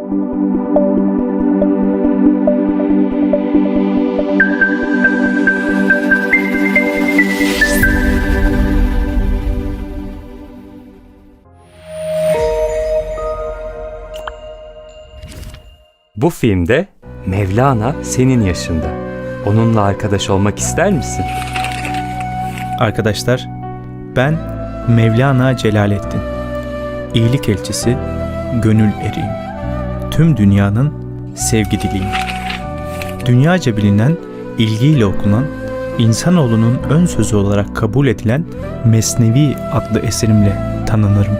Bu filmde Mevlana senin yaşında. Onunla arkadaş olmak ister misin? Arkadaşlar, ben Mevlana Celaleddin. İyilik elçisi, gönül eriyim. Tüm dünyanın sevgi diliyim. Dünyaca bilinen, ilgiyle okunan, insanoğlunun ön sözü olarak kabul edilen Mesnevi adlı eserimle tanınırım.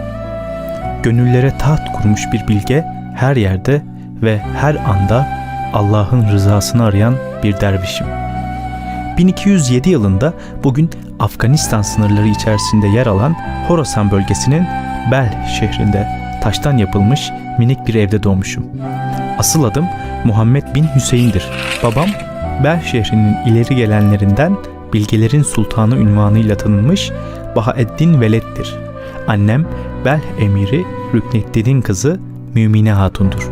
Gönüllere taht kurmuş bir bilge her yerde ve her anda Allah'ın rızasını arayan bir dervişim. 1207 yılında bugün Afganistan sınırları içerisinde yer alan Horasan bölgesinin Bel şehrinde taştan yapılmış minik bir evde doğmuşum. Asıl adım Muhammed bin Hüseyin'dir. Babam Bel şehrinin ileri gelenlerinden bilgelerin sultanı ünvanıyla tanınmış Bahaeddin Veled'dir. Annem Bel emiri Rükneddin'in kızı Mümine Hatun'dur.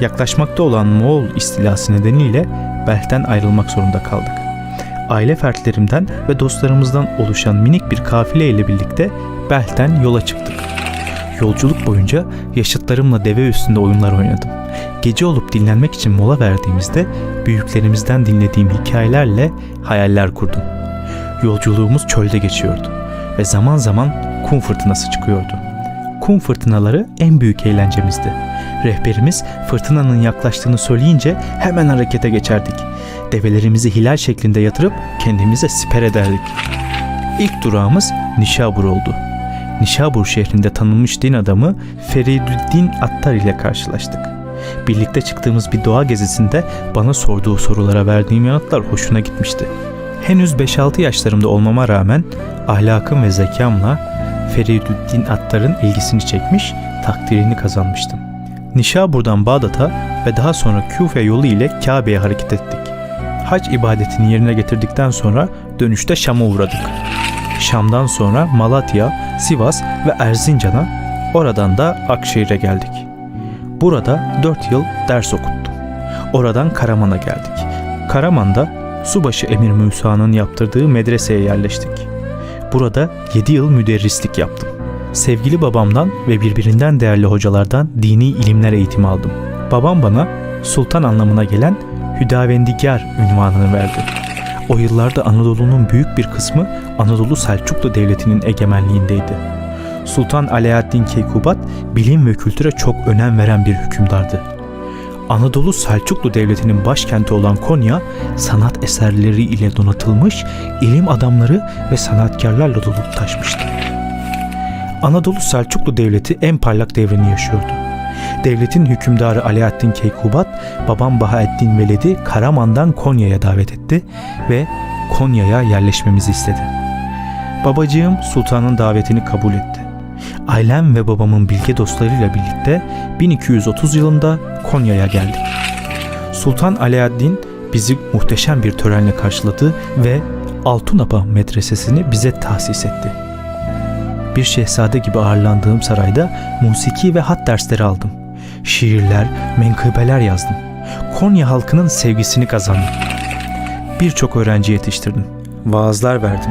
Yaklaşmakta olan Moğol istilası nedeniyle Belh'ten ayrılmak zorunda kaldık aile fertlerimden ve dostlarımızdan oluşan minik bir kafile ile birlikte Belh'ten yola çıktık. Yolculuk boyunca yaşıtlarımla deve üstünde oyunlar oynadım. Gece olup dinlenmek için mola verdiğimizde büyüklerimizden dinlediğim hikayelerle hayaller kurdum. Yolculuğumuz çölde geçiyordu ve zaman zaman kum fırtınası çıkıyordu. Kum fırtınaları en büyük eğlencemizdi. Rehberimiz fırtınanın yaklaştığını söyleyince hemen harekete geçerdik. Develerimizi hilal şeklinde yatırıp kendimize siper ederdik. İlk durağımız Nişabur oldu. Nişabur şehrinde tanınmış din adamı Feridüddin Attar ile karşılaştık. Birlikte çıktığımız bir doğa gezisinde bana sorduğu sorulara verdiğim yanıtlar hoşuna gitmişti. Henüz 5-6 yaşlarımda olmama rağmen ahlakım ve zekamla Feridüddin Attar'ın ilgisini çekmiş, takdirini kazanmıştım. Nişabur'dan Bağdat'a ve daha sonra Küfe yolu ile Kabe'ye hareket ettik. Hac ibadetini yerine getirdikten sonra dönüşte Şam'a uğradık. Şam'dan sonra Malatya, Sivas ve Erzincan'a, oradan da Akşehir'e geldik. Burada 4 yıl ders okuttum. Oradan Karaman'a geldik. Karaman'da Subaşı Emir Musa'nın yaptırdığı medreseye yerleştik. Burada 7 yıl müderrislik yaptım. Sevgili babamdan ve birbirinden değerli hocalardan dini ilimler eğitimi aldım. Babam bana sultan anlamına gelen Hüdavendigar ünvanını verdi. O yıllarda Anadolu'nun büyük bir kısmı Anadolu Selçuklu Devleti'nin egemenliğindeydi. Sultan Alaaddin Keykubat bilim ve kültüre çok önem veren bir hükümdardı. Anadolu Selçuklu Devleti'nin başkenti olan Konya, sanat eserleri ile donatılmış, ilim adamları ve sanatkarlarla dolup taşmıştı. Anadolu Selçuklu Devleti en parlak devrini yaşıyordu. Devletin hükümdarı Alaaddin Keykubat, babam Bahaeddin Veledi Karaman'dan Konya'ya davet etti ve Konya'ya yerleşmemizi istedi. Babacığım sultanın davetini kabul etti. Ailem ve babamın bilge dostlarıyla birlikte 1230 yılında Konya'ya geldik. Sultan Alaaddin bizi muhteşem bir törenle karşıladı ve Altunapa medresesini bize tahsis etti. Bir şehzade gibi ağırlandığım sarayda musiki ve hat dersleri aldım. Şiirler, menkıbeler yazdım. Konya halkının sevgisini kazandım. Birçok öğrenci yetiştirdim. Vaazlar verdim.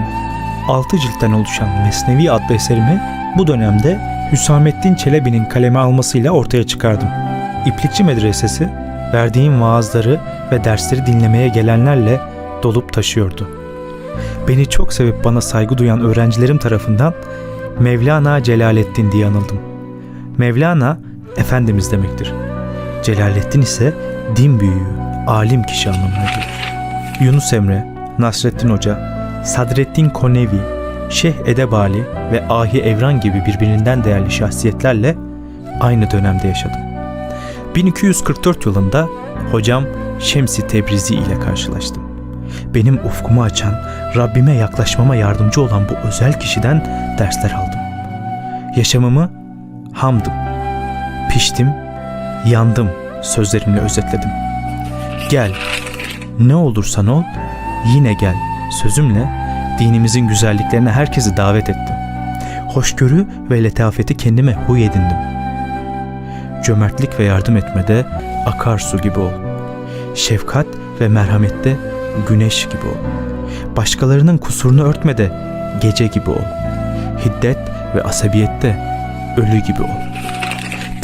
Altı ciltten oluşan Mesnevi adlı eserimi bu dönemde Hüsamettin Çelebi'nin kaleme almasıyla ortaya çıkardım. İplikçi Medresesi, verdiğim vaazları ve dersleri dinlemeye gelenlerle dolup taşıyordu. Beni çok sevip bana saygı duyan öğrencilerim tarafından Mevlana Celaleddin diye anıldım. Mevlana, Efendimiz demektir. Celaleddin ise din büyüğü, alim kişi anlamına gelir. Yunus Emre, Nasreddin Hoca, Sadreddin Konevi, Şeyh Edebali ve Ahi Evran gibi birbirinden değerli şahsiyetlerle aynı dönemde yaşadım. 1244 yılında hocam Şemsi Tebrizi ile karşılaştım. Benim ufkumu açan, Rabbime yaklaşmama yardımcı olan bu özel kişiden dersler aldım. Yaşamımı hamdım, piştim, yandım sözlerimle özetledim. Gel, ne olursan ol, yine gel sözümle dinimizin güzelliklerine herkesi davet ettim. Hoşgörü ve letafeti kendime huy edindim. Cömertlik ve yardım etmede akarsu gibi ol. Şefkat ve merhamette güneş gibi ol. Başkalarının kusurunu örtmede gece gibi ol. Hiddet ve asabiyette ölü gibi ol.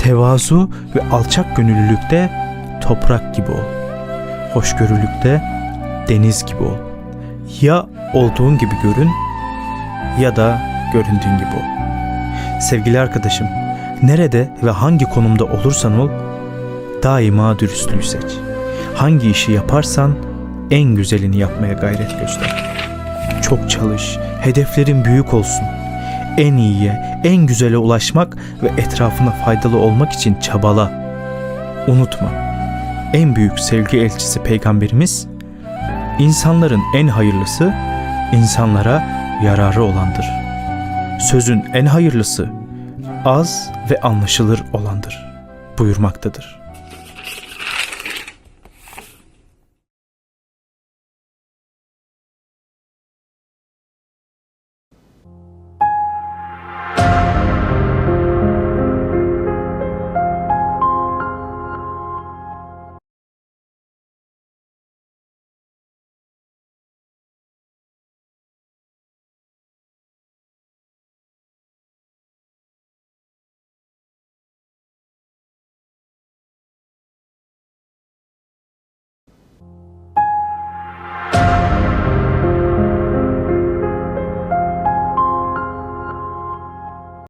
Tevazu ve alçak gönüllülükte toprak gibi ol. Hoşgörülükte deniz gibi ol. Ya olduğun gibi görün ya da göründüğün gibi ol. Sevgili arkadaşım, nerede ve hangi konumda olursan ol, daima dürüstlüğü seç. Hangi işi yaparsan en güzelini yapmaya gayret göster. Çok çalış, hedeflerin büyük olsun. En iyiye, en güzele ulaşmak ve etrafına faydalı olmak için çabala. Unutma, en büyük sevgi elçisi peygamberimiz, insanların en hayırlısı insanlara yararı olandır. Sözün en hayırlısı az ve anlaşılır olandır buyurmaktadır.